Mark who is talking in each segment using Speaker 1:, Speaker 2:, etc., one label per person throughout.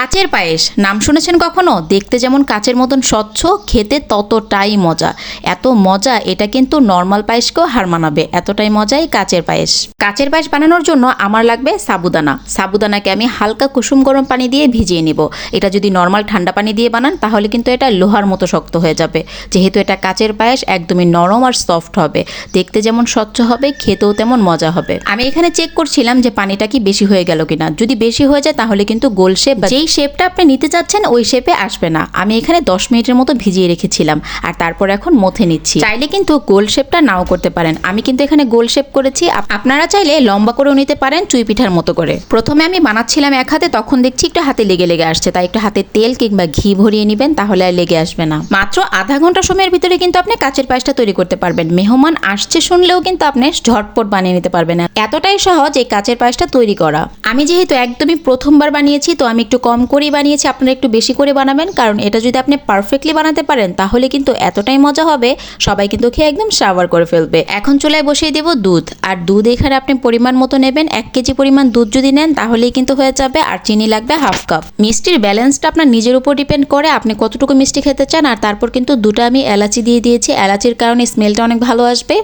Speaker 1: কাচের পায়েস। নাম শুনেছেন কখনো? দেখতে যেমন কাচের মতন স্বচ্ছ, খেতে ততটাই মজা। এত মজা, এটা কিন্তু নর্মাল পায়েসকেও হার মানাবে। এতটাই মজাই কাচের পায়েস। কাচের পায়েস বানানোর জন্য আমার লাগবে সাবুদানা। সাবুদানাকে আমি হালকা কুসুম গরম পানি দিয়ে ভিজিয়ে নিব। এটা যদি নর্মাল ঠান্ডা পানি দিয়ে বানান, তাহলে কিন্তু এটা লোহার মতো শক্ত হয়ে যাবে। যেহেতু এটা কাচের পায়েস, একদমই নরম আর সফট হবে। দেখতে যেমন স্বচ্ছ হবে, খেতেও তেমন মজা হবে। আমি এখানে চেক করছিলাম যে পানিটা কি বেশি হয়ে গেল কিনা। যদি বেশি হয়ে যায়, তাহলে কিন্তু গোল শেপ যেই শেপটা আপনি নিতে চাচ্ছেন, ওই শেপে আসবে না। আমি এখানে দশ মিনিটের মতো ভিজিয়ে রেখেছিলাম, আর তারপর এখন মথে নিচ্ছি। চাইলে কিন্তু গোল শেপটা নাও করতে পারেন। আমি কিন্তু এখানে গোল শেপ করেছি। আপ- আপনারা চাইলে লম্বা করেও নিতে পারেন, চুই পিঠার মতো করে। প্রথমে আমি বানাচ্ছিলাম এক হাতে, তখন দেখছি একটু হাতে লেগে লেগে আসছে। তাই একটু হাতে তেল কিংবা ঘি ভরিয়ে নেবেন, তাহলে আর লেগে আসবে না। মাত্র আধা ঘণ্টা সময়ের ভিতরে কিন্তু আপনি কাচের পায়েসটা তৈরি করতে পারবেন। মেহমান আসছে শুনলেও কিন্তু আপনি ঝটপট বানিয়ে নিতে পারবেন এতটাই সহজ এই কাচের পায়েসটা তৈরি করা। আমি যেহেতু একদমই প্রথমবার বানিয়েছি, তো আমি একটু কম করেই বানিয়েছি, আপনারা একটু বেশি করে বানাবেন। কারণ এটা যদি আপনি পারফেক্টলি বানাতে পারেন, তাহলে কিন্তু এতটাই মজা হবে, সবাই কিন্তু খেয়ে একদম সাভার করে ফেলবে। এখন চুলায় বসিয়ে দেব দুধ। আর দুধ এখানে আপনি পরিমাণ মতো নেবেন, এক কেজি পরিমাণ দুধ যদি নেন, তাহলেই কিন্তু হয়ে যাবে আর চিনি লাগবে হাফ কাপ মিষ্টির ব্যালেন্সটা আপনার নিজের উপর ডিপেন্ড করে, আপনি কতটুকু মিষ্টি খেতে চান, আর তারপর কিন্তু দুটো আমি এলাচি দিয়ে দিয়েছি। এলাচির কারণে স্মেলটা অনেক ভালো আসবে।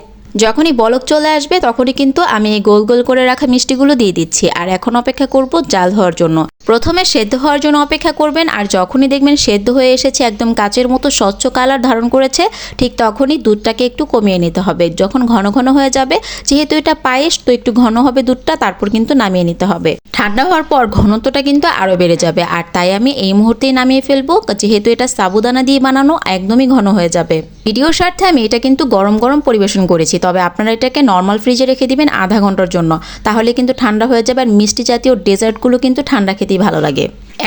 Speaker 1: যখনই বলক চলে আসবে, তখনই কিন্তু আমি গোল গোল করে রাখা মিষ্টিগুলো দিয়ে দিচ্ছি। আর এখন অপেক্ষা করব জাল হওয়ার জন্য। প্রথমে সেদ্ধ হওয়ার জন্য অপেক্ষা করবেন, আর যখনই দেখবেন সেদ্ধ হয়ে এসেছে, একদম কাচের মতো স্বচ্ছ কালার ধারণ করেছে, ঠিক তখনই দুধটাকে একটু কমিয়ে নিতে হবে। যখন ঘন ঘন হয়ে যাবে, যেহেতু এটা পায়েস, তো একটু ঘন হবে দুধটা, তারপর কিন্তু নামিয়ে নিতে হবে। ঠান্ডা হওয়ার পর ঘনত্বটা কিন্তু আরও বেড়ে যাবে, আর তাই আমি এই মুহূর্তেই নামিয়ে ফেলব, যেহেতু এটা সাবুদানা দিয়ে বানানো, একদমই ঘন হয়ে যাবে। ভিডিওর স্বার্থে আমি এটা কিন্তু গরম গরম পরিবেশন করেছি তবে আপনারা এটাকে নর্মাল ফ্রিজে রেখে দিবেন আধা ঘণ্টার জন্য। তাহলে কিন্তু ঠান্ডা হয়ে যাবে আর মিষ্টি জাতীয় ডেজার্টগুলো কিন্তু ঠান্ডা খেতেই ভালো লাগে।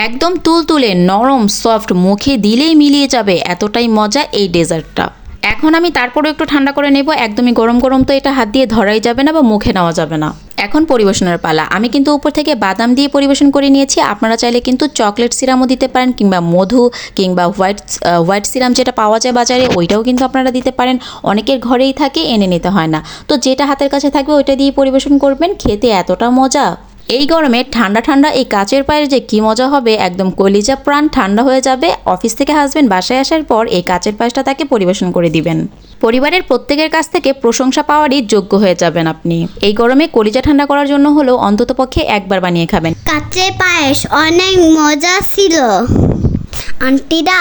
Speaker 1: একদম তুলতুলে, নরম সফট মুখে দিলেই মিলিয়ে যাবে। এতটাই মজা এই ডেজার্টটা এখন আমি তারপরে একটু ঠান্ডা করে নেব। একদমই গরম গরম তো এটা হাত দিয়ে ধরাই যাবে না বা মুখে নেওয়া যাবে না। এখন পরিবেশনের পালা। আমি কিন্তু উপর থেকে বাদাম দিয়ে পরিবেশন করে নিয়েছি। আপনারা চাইলে কিন্তু চকলেট সিরামও দিতে পারেন কিংবা মধু কিংবা হোয়াইট হোয়াইট সিরাম যেটা পাওয়া যায় বাজারে, ওইটাও কিন্তু আপনারা দিতে পারেন। অনেকের ঘরেই থাকে, এনে নিতে হয় না। তো যেটা হাতের কাছে থাকবে, ওইটা দিয়ে পরিবেশন করবেন। খেতে এতটা মজা। এই গরমে ঠান্ডা ঠান্ডা এই কাচের পায়ের যে কি মজা হবে, একদম কলিজা প্রাণ ঠান্ডা হয়ে যাবে। অফিস থেকে হাসবেন্ড বাসায় আসার পর এই কাচের পায়েসটা তাকে পরিবেশন করে দিবেন। পরিবারের প্রত্যেকের কাছ থেকে প্রশংসা পাওয়ারই যোগ্য হয়ে যাবেন আপনি। এই গরমে কলিজা ঠান্ডা করার জন্য হলেও অন্ততপক্ষে একবার বানিয়ে খাবেন।
Speaker 2: কাচের পায়েস অনেক মজা ছিল। আন্টিরা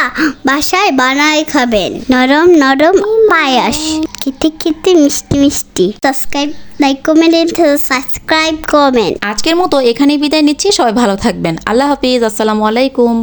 Speaker 2: বাসায় বানায় খাবেন। নরম নরম পায়াস। খেতে খেতে মিষ্টি মিষ্টি। Subscribe like comment subscribe comment
Speaker 1: আজকের মতো এখানে বিদায় নিচ্ছি। সবাই ভালো থাকবেন। আল্লাহ হাফিজ। আসসালামু আলাইকুম।